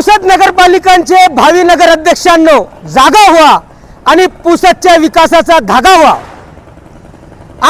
पुसद नगरपालिकांचे भावी नगर अध्यक्षांनो जागा व्हा आणि पुसदच्या विकासाचा धागा व्हा.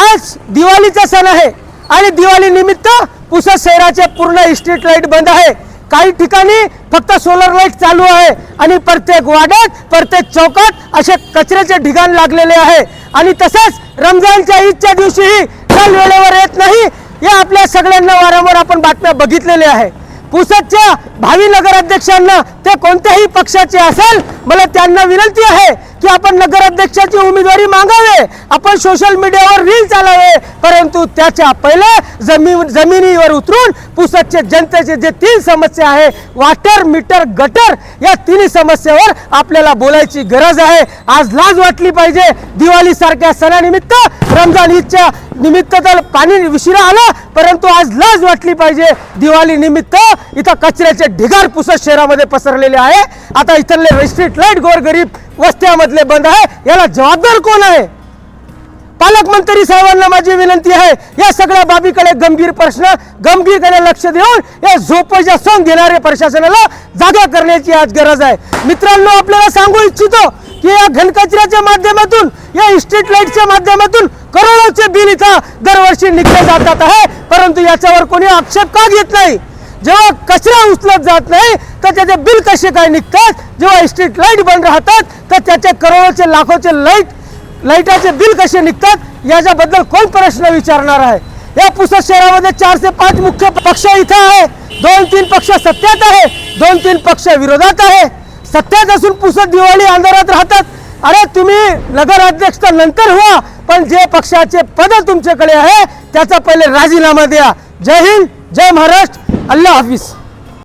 आज दिवाळीचा सण आहे आणि दिवाळी निमित्त पुसद शहराचे पूर्ण स्ट्रीट लाइट बंद आहे. काही ठिकाणी फक्त सोलर लाइट चालू आहे आणि प्रत्येक वाड्यात प्रत्येक चौकात असे कचऱ्याचे ढिगाण लागलेले आहे. आणि तसेच रमजानच्या ईदच्या दिवशीही काल वेळेवर येत नाही या आपल्या सगळ्यांना वारंवार आपण बातम्या बघितलेल्या आहे पुसदच्या भावी नगराध्यक्षांना ते कोणत्याही पक्षाचे असेल मला त्यांना विनंती आहे की आपण नगराध्यक्षाची उमेदवारी मागावे आपण सोशल मीडियावर रील चालावे. परंतु त्याच्या पहिले जमीन जमिनीवर उतरून पुसदचे जनतेचे जे तीन समस्या आहे वाटर मीटर गटर या तिन्ही समस्येवर आपल्याला बोलायची गरज आहे. आज लाज वाटली पाहिजे. दिवाळी सारख्या सणानिमित्त रमजान ईदच्या निमित्त तर पाणी विशिरा आलं परंतु आज लाज वाटली पाहिजे. दिवाळी निमित्त इथं कचऱ्याचे ढिगार पुसद शहरामध्ये पसरलेले आहे. आता इथले स्ट्रीट लाइट गोरगरीब वस्त्यामधले बंद आहे याला जबाबदार कोण आहे? पालकमंत्री साहेबांना माझी विनंती आहे या सगळ्या बाबीकडे गंभीर प्रश्न गंभीरकडे लक्ष देऊन या झोपच्या सोंग घेणाऱ्या प्रशासनाला जागा करण्याची आज गरज आहे. मित्रांनो आपल्याला सांगू इच्छितो की या घनकचऱ्याच्या माध्यमातून या स्ट्रीट लाईटच्या माध्यमातून करोडोचे बिल इथं दरवर्षी निघले जातात आहे परंतु याच्यावर कोणी आक्षेप का घेत नाही? जेव्हा कचरा उचलत जात नाही तर त्याचे बिल कसे काय निघतात? जेव्हा स्ट्रीट लाइट बंद राहतात तर त्याचे करोडोचे लाखोचे लाइट लाईटाचे बिल कसे निघतात? याच्याबद्दल कोण प्रश्न विचारणार आहे? या पुसद शहरामध्ये चार ते पाच मुख्य पक्ष इथं आहे. दोन तीन पक्ष सत्यात आहे. दोन तीन पक्ष विरोधात आहे. सत्यात असून पुसद दिवाळी अंधारात राहतात. अरे तुम्ही नगराध्यक्ष तर नंतर व्हा पण जे पक्षाचे पद तुमच्याकडे आहे त्याचा पहिले राजीनामा द्या. जय हिंद जय महाराष्ट्र. I love Hafiz.